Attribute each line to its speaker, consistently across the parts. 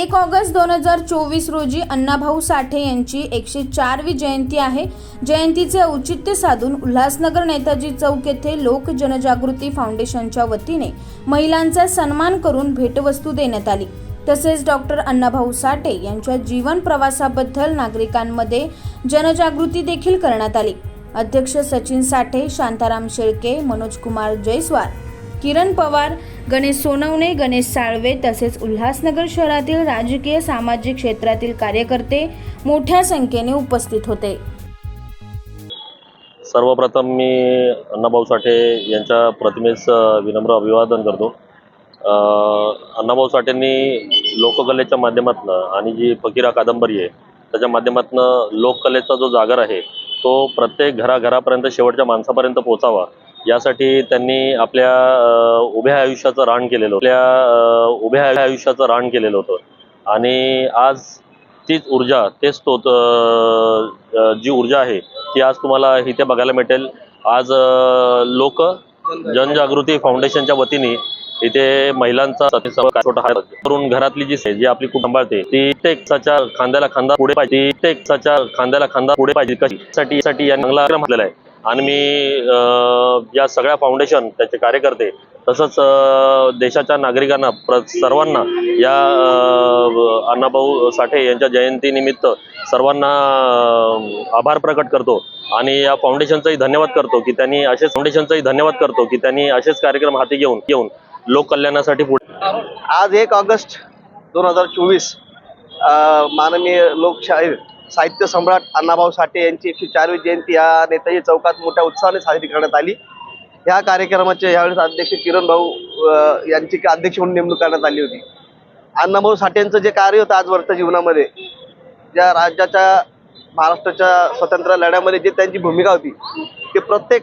Speaker 1: एक ऑगस्ट दोन हजार चोवीस रोजी अण्णाभाऊ साठे यांची एकशे चारवी जयंती आहे. जयंतीचे औचित्य साधून उल्हासनगर नेताजी चौक येथे लोक जनजागृती फाउंडेशनच्या वतीने महिलांचा सन्मान करून भेटवस्तू देण्यात आली. तसेच डॉक्टर अण्णाभाऊ साठे यांच्या जीवन प्रवासाबद्दल नागरिकांमध्ये जनजागृती देखील करण्यात आली. अध्यक्ष सचिन साठे शांताराम शेळके मनोज कुमार जयस्वाल किरण पवार गणेश सोनवणे गणेश साळवे तसेच उल्हासनगर शहरातील राजकीय सामाजिक क्षेत्रातील कार्यकर्ते मोठ्या संख्येने उपस्थित होते.
Speaker 2: सर्वप्रथम मी अण्णाभाऊ साठे यांच्या प्रतिमेस विनम्र अभिवादन करतो. अण्णाभाऊ साठेंनी लोककलेच्या माध्यमातून आणि जी फकीरा कादंबरी आहे त्याच्या माध्यमातून लोककलेचा जो जागर आहे तो प्रत्येक घराघरापर्यंत शेवटच्या माणसापर्यंत पोचावा. यासाठी त्यांनी आपल्या उभ्या आयुष्याचं रान केलेलं होतं. आपल्या उभ्या आयुष्याचं रान केलेलं होतं. आणि आज तीच ऊर्जा तेच तो जी ऊर्जा आहे ती आज तुम्हाला इथे बघायला भेटेल आज लोक जनजागृती फाउंडेशनच्या वतीने इथे महिलांचा छोटा करून घरातली जी जी आपली कुठ सांभाळते ती प्रत्येकाच्या खांद्याला खांदा पुढे पाहिजे. ती प्रत्येकाच्या खांद्याला खांदा पुढे पाहिजे. कशी? साठी या चांगला आहे. आणि मी अ, या सगळ्या फाउंडेशन त्याचे कार्यकर्ते तसंच देशाच्या नागरिकांना प्र सर्वांना या अण्णाभाऊ साठे यांच्या जयंतीनिमित्त सर्वांना आभार प्रकट करतो. आणि या फाउंडेशनचाही धन्यवाद करतो की त्यांनी असेच फाउंडेशनचाही धन्यवाद करतो की त्यांनी असेच कार्यक्रम हाती घेऊन घेऊन लोककल्याणासाठी पुढे
Speaker 3: आज एक ऑगस्ट दोन हजार चोवीस माननीय लोकशाहीर साहित्य सम्राट अण्णाभाऊ साठे यांची एकशे चारवी जयंती या नेताजी चौकात मोठ्या उत्साहाने साजरी करण्यात आली. या कार्यक्रमाचे यावेळेस अध्यक्ष किरण भाऊ यांची अध्यक्ष म्हणून नेमणूक करण्यात आली होती. अण्णाभाऊ साठेंचं जे कार्य होतं आजवरच्या जीवनामध्ये ज्या राज्याच्या महाराष्ट्राच्या स्वतंत्र लढ्यामध्ये जी त्यांची भूमिका होती ते प्रत्येक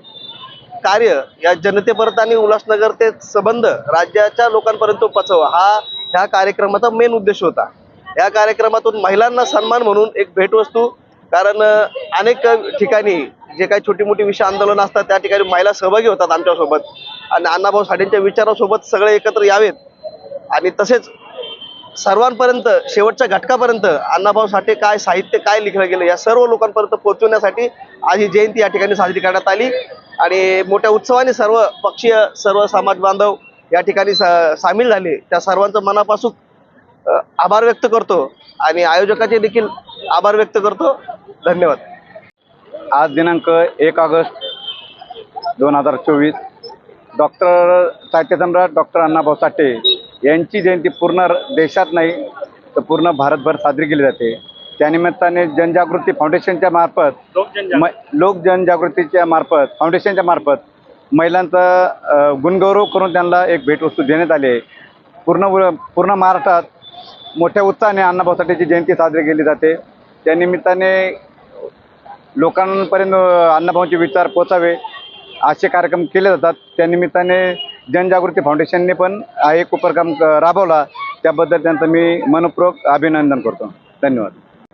Speaker 3: कार्य या जनतेपर्यंत आणि उल्हासनगर ते संबंध राज्याच्या लोकांपर्यंत पोचवा हा ह्या कार्यक्रमाचा मेन उद्देश होता. या कार्यक्रमातून महिलांना सन्मान म्हणून एक भेटवस्तू. कारण अनेक ठिकाणी जे काही छोटी मोठी विषय आंदोलन असतात त्या ठिकाणी महिला सहभागी होतात आमच्यासोबत. आणि अण्णाभाऊ साठेंच्या विचारासोबत सगळे एकत्र यावेत. आणि तसेच सर्वांपर्यंत शेवटच्या घटकापर्यंत अण्णाभाऊ साठे काय साहित्य काय लिखलं गेलं या सर्व लोकांपर्यंत पोहोचवण्यासाठी आज ही जयंती या ठिकाणी साजरी करण्यात आली. आणि मोठ्या उत्सवाने सर्व पक्षीय सर्व समाज बांधव या ठिकाणी सामील झाले. त्या सर्वांचं मनापासून आभार व्यक्त करतो आणि आयोजकाचे देखील आभार व्यक्त करतो. धन्यवाद.
Speaker 4: आज दिनांक एक ऑगस्ट दोन हजार चोवीस. डॉक्टर साहित्यसम्राट डॉक्टर अण्णाभाऊ साठे यांची जयंती पूर्ण देशात नाही तर पूर्ण भारतभर साजरी केली जाते. त्यानिमित्ताने जनजागृती फाउंडेशनच्या मार्फत म लोक जनजागृतीच्या मार्फत फाउंडेशनच्या मार्फत महिलांचा गुणगौरव करून त्यांना एक भेटवस्तू देण्यात आली आहे. पूर्ण पूर्ण महाराष्ट्रात मोठ्या उत्साहाने अण्णाभाऊ साठेची जयंती साजरी केली जाते. त्यानिमित्ताने लोकांपर्यंत अण्णाभाऊंचे विचार पोचावे असे कार्यक्रम केले जातात. त्यानिमित्ताने जनजागृती फाउंडेशनने पण हा एक उपक्रम राबवला. त्याबद्दल त्यांचं मी मनपूर्वक अभिनंदन करतो. धन्यवाद.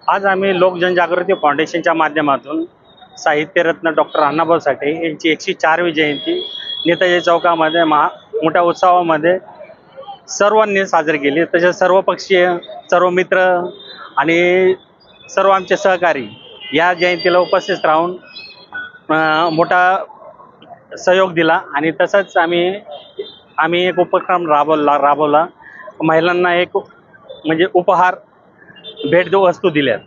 Speaker 5: आज आम्ही लोक जनजागृती फाउंडेशनच्या माध्यमातून साहित्यरत्न डॉक्टर अण्णाभाऊ साठे यांची एकशे चारवी जयंती नेताजी चौकामध्ये महा मोठ्या उत्सवामध्ये सर्वांनी साजरी केली. तसेच सर्व पक्षीय सर्व मित्र आणि सर्व आमचे सहकारी या जयंतीला उपस्थित राहून मोठा सहयोग दिला. आणि तसंच आम्ही आम्ही एक उपक्रम राबवला राबवला. महिलांना एक म्हणजे उपहार भेट वस्तू दिल्या